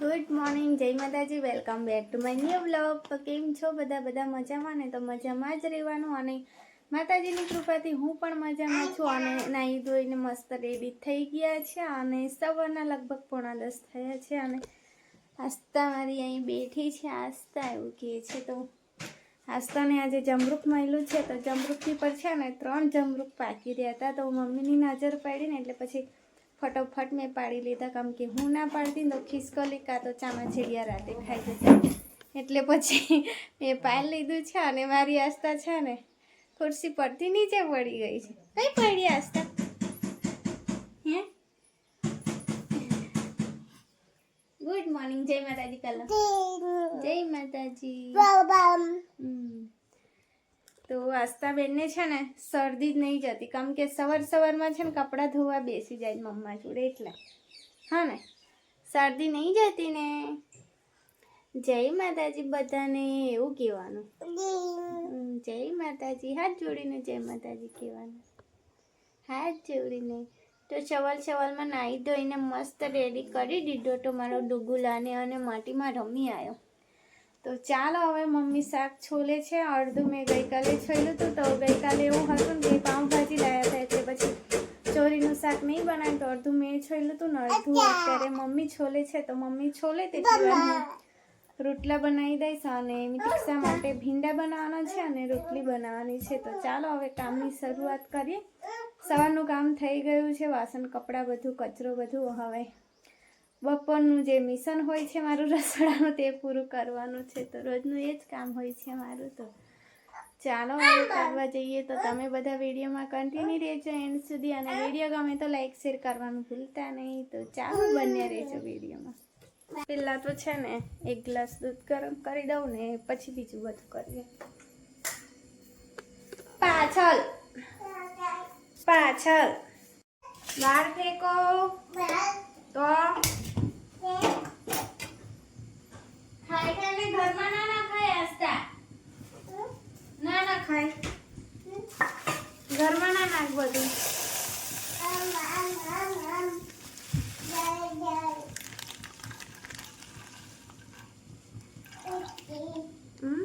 Good morning, જય માતાજી. Welcome back to my new blog. તો કેમ છો બધા? બધા મજામાં ને? તો મજામાં જ રહેવાનું. અને માતાજીની કૃપાથી હું પણ મજામાં છું. અને નાહી ધોઈને મસ્ત રેડી થઈ ગયા છે. અને સવારના લગભગ પોણા દસ થયા છે. અને આસ્તા મારી અહીં બેઠી છે. આસ્તા એવું કહે છે. તો આસ્તાને આજે જમરૂક મળ્યું છે. તો જમરૂકની પર છે ને ત્રણ જમરૂક પાકી રહ્યા હતા. તો મમ્મીની નજર પડીને એટલે પછી ફટોફટ મેં પાડી લીધા કારણ કે હું ના પાડતી તો ખિસકોલી કાં તો ચામાચીડિયા રાતે ખાઈ જતા. એટલે પછી મેં પાડી લીધું છે અને મારી આસ્થા છે ને ખુરશી પરથી નીચે પડી ગઈ છે. કઈ પડી આસ્થા? હે? ગુડ મોર્નિંગ જય માતાજી કલા. જય માતાજી. તો આસ્તાબેનને છે ને શરદી જ નહીં જતી. કારણ કે સવાર સવારમાં છે ને કપડાં ધોવા બેસી જાય મમ્મા જોડે એટલે. હા ને? શરદી નહીં જતી ને? જય માતાજી બધાને, એવું કહેવાનું. જય માતાજી. હાથ જોડીને જય માતાજી કહેવાનું. હાથ જોડીને. તો સવાલ સવાલમાં નાહી ધોઈને મસ્ત રેડી કરી દીધો. તો મારો ડુગુલાને અને માટીમાં રમી આવ્યો. તો ચાલો હવે મમ્મી શાક છોલે છે અડધું મેં ગઈકાલે છોલ્યું હતું તો ગઈકાલે એવું હતું ને કે પાઉંભાજી લાવ્યા હતા એટલે પછી ચોરીનું શાક નહીં બનાવ્યું તો અડધું મેં છોલ્યું હતું ને અડધું અત્યારે મમ્મી છોલે છે તો મમ્મી છોલે તેથી રોટલા બનાવી દઈશ અને મિતિક્ષા માટે ભીંડા બનાવવાના છે અને રોટલી બનાવવાની છે. તો ચાલો હવે કામની શરૂઆત કરીએ. સવારનું કામ થઈ ગયું છે વાસણ કપડાં બધું કચરો બધું હવે બપોરનું જે મિશન હોય છે મારું રસોડાનું તે પૂરું કરવાનું છે. તો રોજનું એ જ કામ હોય છે મારું તો. ચાલો હવે કરવા જઈએ તો તમે બધા વિડીયોમાં કન્ટિન્યુ રહેજો એન્ડ સુધી. અને વીડિયો ગમે તો લાઈક શેર કરવાનું ભૂલતા નહીં. તો ચાલો બંને રહેજો વિડીયોમાં. પહેલાં તો છે ને એક ગ્લાસ દૂધ ગરમ કરી દઉં ને પછી બીજું બધું કરીએ. પાછળ. પાછળ. બહાર ફેંકો. તો ઘરમાં ના ના ખાય આસ્તા ના ના ખાય ઘરમાં ના નાખ બધું હમ?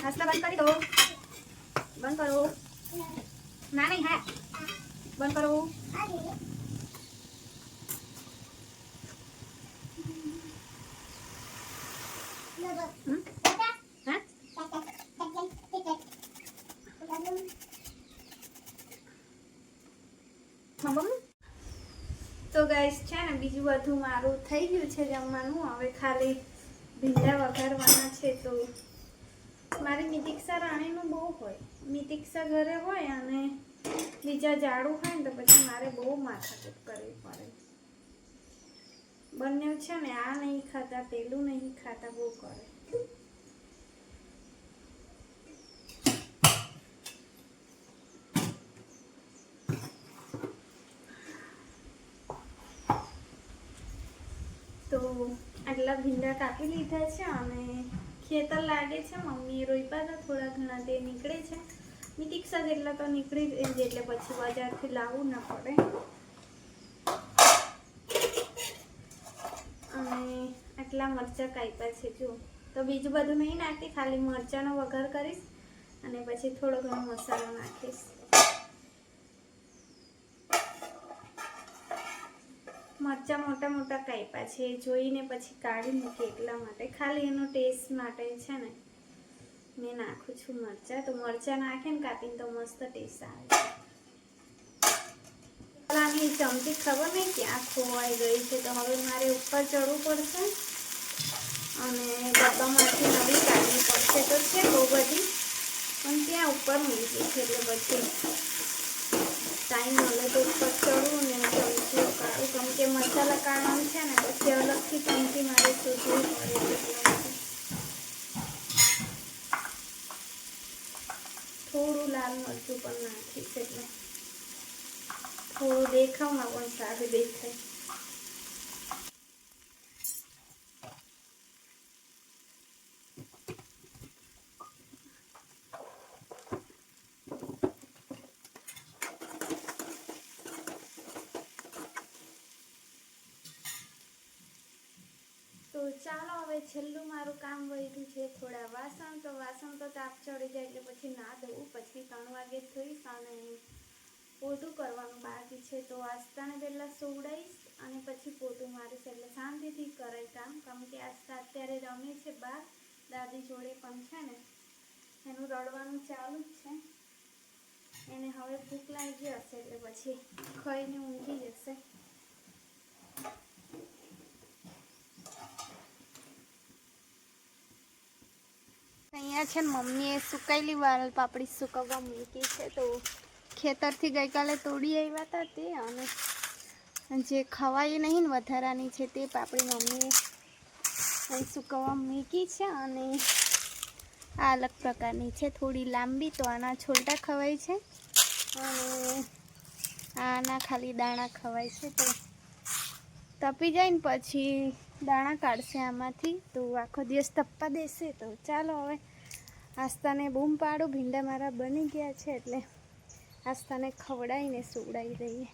આસ્તા બંધ કરી દો બંધ કરો ના નહીં હા બંધ કરો હમ? હા હા, મમ્મી? તો ગાઈસ છે ને, બીજું બધું મારું થઈ ગયું છે જમવાનું. હવે ખાલી ભીંડા વઘારવાના છે તો મારી મિતિક્ષા રાણીનું બહુ હોય. મિતિક્ષા ઘરે હોય અને બીજા જાડું હોય ને તો પછી મારે બહુ માથાકૂટ કરવી પડે. બંને છે ને, આ નહીં ખાતા પેલું નહીં ખાતા બહુ કરે તો આટલા ભીંડા કાપી લીધા છે અને ખેતર લાગે છે. મમ્મીએ રોપ્યા હતા થોડા ઘણા તે નીકળે છે. મિતિક્ષા જેટલા તો નીકળી જ એટલે પછી બજારથી લાવવું ના પડે. અને આટલા મરચાં કાપ્યા છે જો. તો બીજું બધું નહીં નાખતી ખાલી મરચાંનો વઘાર કરીશ અને પછી થોડો ઘણો મસાલો નાખીશ. મરચાં મોટા મોટા કાપ્યા છે, એ જોઈને પછી કાઢી મૂકી એટલા માટે. ખાલી એનો ટેસ્ટ માટે છે ને, મેં નાખું છું મરચાં. તો મરચાં નાખે ને કાપીને તો મસ્ત ટેસ્ટ આવે આની ચમચી ખબર નહીં ક્યાં ખોવાઈ ગઈ છે, તો હવે મારે ઉપર ચડવું પડશે અને ડબ્બામાંથી નવી કાઢવી પડશે. તો છે બહુ બધી, પણ ત્યાં ઉપર મૂકી છે, એટલે પછી ટાઈમ મળે તો ઉપર ચડવું કે છે ને, પછી અલગથી ચમચી મારે શોધવી થોડું લાલ મરચું પણ નાખીશ એટલે. થોડું દેખાવમાં પણ સારું દેખાય. ચાલો, હવે છેલ્લું મારું કામ વધ્યું છે થોડા વાસણ. તો વાસણ તો તાપ ચડી જાય એટલે પછી ના દઉં પછી ત્રણ વાગે થઈશ અને પોતું કરવાનું બાકી છે. તો આસ્તાને પહેલાં સુવડાવીશ અને પછી પોતું મારીશ. એટલે શાંતિથી કરાય કામ. કારણ કે આસ્તા અત્યારે રમે છે બહાર દાદી જોડે પણ છે ને, એનું રડવાનું ચાલુ જ છે. એને હવે ભૂખ લાગી હશે એટલે પછી ખાઈને ઊંઘી જશે. અહીંયા છે ને મમ્મીએ સુકાયેલી વાલ, પાપડી સુકવવા મૂકી છે, તો ખેતરથી ગઈકાલે તોડી આવ્યા હતા તે અને જે ખવાય નહીં ને વધારાની છે તે પાપડી મમ્મીએ અહીં સુકવવા મૂકી છે અને આ અલગ પ્રકારની છે, થોડી લાંબી તો આના છોલટા ખવાય છે અને આના ખાલી દાણા ખવાય છે, તો તપી જાય ને પછી દાણા કાઢશે આમાંથી, તો આખો દિવસ તપવા દેશે, તો ચાલો હવે આસ્તાને બૂમ પાડું, ભીંડા મારા બની ગયા છે, એટલે આસ્તાને ખવડાવીને સુવડાવી દઈએ.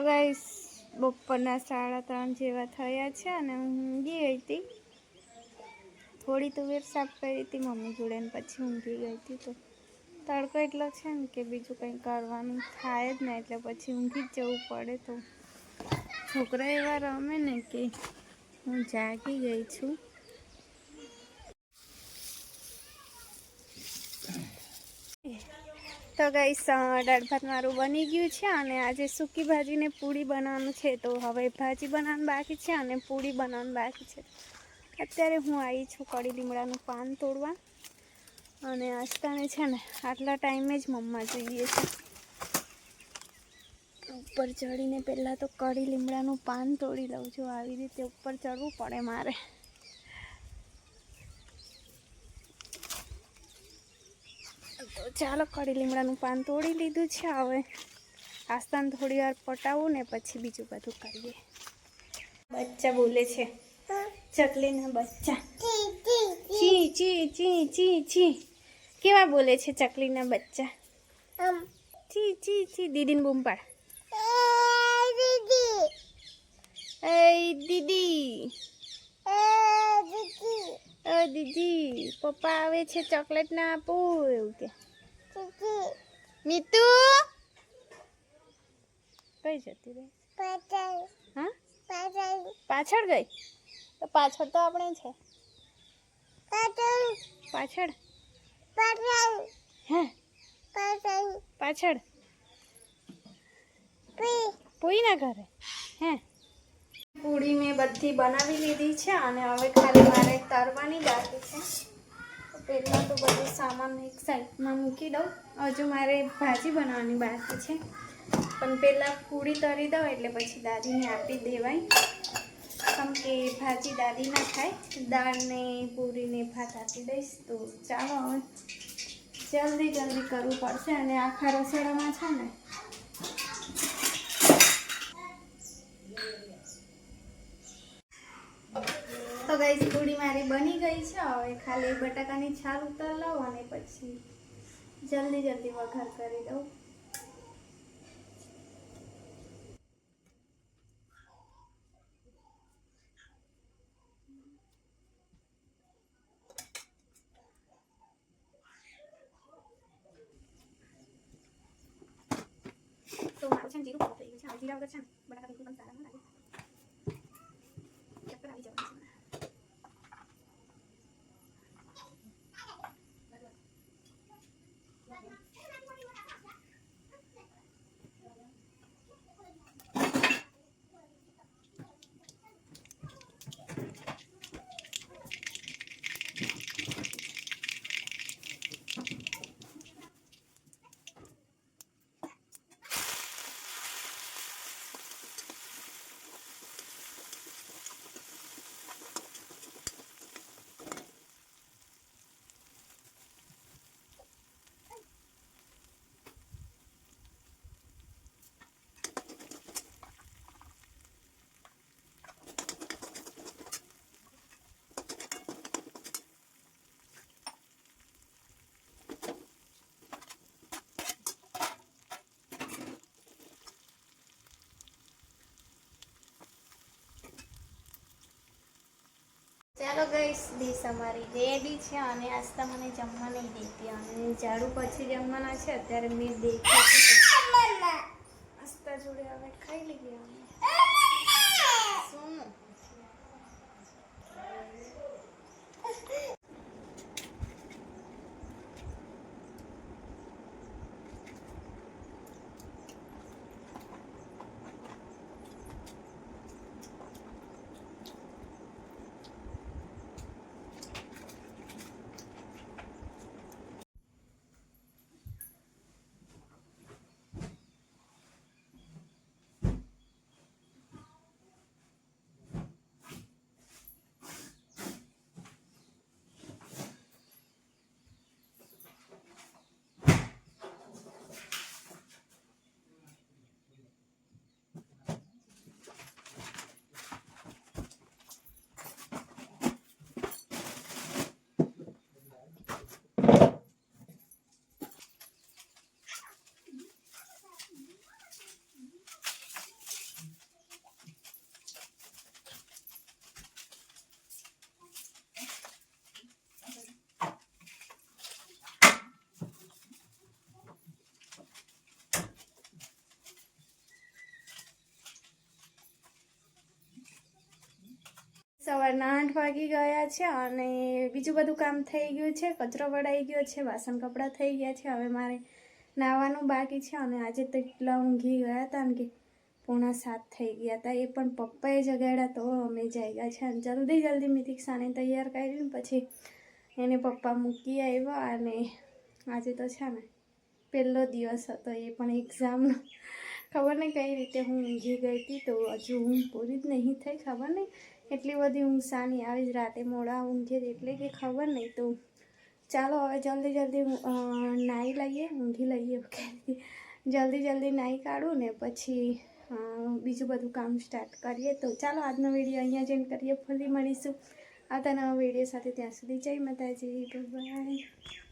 તો ગાઈસ બપોરના સાડા ત્રણ જેવા થયા છે અને હું ઊંઘી ગઈ હતી. થોડી તો વેર સાફ કરી હતી, મમ્મી જોડે ને પછી ઊંઘી ગઈ હતી. તો તડકો એટલો છે ને કે બીજું કંઈ કરવાનું થાય જ ને, એટલે પછી ઊંઘી જ જવું પડે. તો છોકરા એવા રમે ને કે હું જાગી ગઈ છું. તો ગઈ દાળ ભાત મારું બની ગયું છે અને આજે સૂકી ભાજીને પૂરી બનાવવાનું છે. તો હવે ભાજી બનાવવાનું બાકી છે અને પૂરી બનાવવાનું બાકી છે. અત્યારે હું આવી છું કડી લીમડાનું પાન તોડવા. અને આસ્તાને છે ને, આટલા ટાઈમે જ મમ્મા જોઈએ છે. ઉપર ચડીને પહેલાં તો કડી લીમડાનું પાન તોડી લઉં છું. આવી રીતે ઉપર ચડવું પડે મારે. ચાલો કડી લીમડાનું પાન તોડી લીધું છે. હવે આસ્તાન થોડી વાર પટાવું ને પછી બીજું બધું કરીએ. બચ્ચા બોલે છે. ચકલીના બચ્ચા. ચી ચી ચી ચી ચી. કેવા બોલે છે ચકલીના બચ્ચા? ચી ચી ચી. દીદીને બૂમ પાડ એ દીદી. ઓ દીદી. પપ્પા આવે છે ચોકલેટ ના આપું એવું કે મીતુ. કઈ જતી રહી? હા? પાછળ. ગઈ? તો પાછળ તો આપણે છે. પાછળ. હે? પાછળ. પૂરી ના ઘરે? હે? પૂરી મેં બધી બનાવી લીધી છે અને હવે ખાલી મારે તરવાની બાકી છે. પહેલાં તો બધું સામાન એક સાઈડમાં મૂકી દઉં. હજુ મારે ભાજી બનાવવાની બાકી છે. પણ પહેલાં પૂરી તરી દઉં એટલે પછી દાદીને આપી દેવાય. કેમ કે ભાજી દાદી ના ખાય દાળને, પૂરીને ભાત આપી દઈશ તો ચાલો જલ્દી જલ્દી કરવું પડશે અને આખા રસોડામાં છે ને તો ગાઈસ પૂરી મારી બની ગઈ છે, હવે ખાલી બટાકાની છાલ ઉતાર લઉં અને પછી જલ્દી જલ્દી વઘાર કરી દઉં. છે જીરું થઈ ગયું છે હવે જીરા વગર છે બટાકા બિલકુલ સારા ન લાગે. ચક્કર આવી જવાનું છે. ગઈશ ડીશ અમારી રેડી છે અને આસ્તા મને જમવા નહીં દેતી. અને ઝાડુ પછી જમવાના છે અત્યારે મેં દેખ્યું આસ્તા જોડે હવે ખાઈ લઈએ અમે શું સવારના આઠ વાગી ગયા છે અને બીજું બધું કામ થઈ ગયું છે. કચરો વળાઈ ગયો છે, વાસણ કપડાં થઈ ગયા છે. હવે મારે નાહવાનું બાકી છે અને આજે તો એટલા ઊંઘી ગયા હતા ને કે પોણા સાત થઈ ગયા હતા. એ પણ પપ્પાએ જગાડ્યા તો અમે જાગ્યા છે અને જલ્દી જલ્દી મિતિક્ષાને તૈયાર કરીને પછી એને પપ્પા મૂકી આવ્યા અને આજે તો છે ને, પહેલો દિવસ હતો એ પણ એક્ઝામનો ખબર નહીં કઈ રીતે હું ઊંઘી ગઈ હતી તો હજુ ઊંઘ પૂરી જ નહીં થઈ, ખબર નહીં. એટલી બધી ઊંઘ સાની આવી જ રાતે મોડા ઊંઘે એટલે કે ખબર નહીં. તો ચાલો હવે જલ્દી જલ્દી નાહી લઈએ, ઊંઘી લઈએ ઓકે જલ્દી જલ્દી નાહી કાઢું ને પછી બીજું બધું કામ સ્ટાર્ટ કરીએ. તો ચાલો આજનો વીડિયો અહીંયા જઈને કરીએ. ફરી મળીશું. આવતા નવા વીડિયો સાથે ત્યાં સુધી જય માતાજી. બાય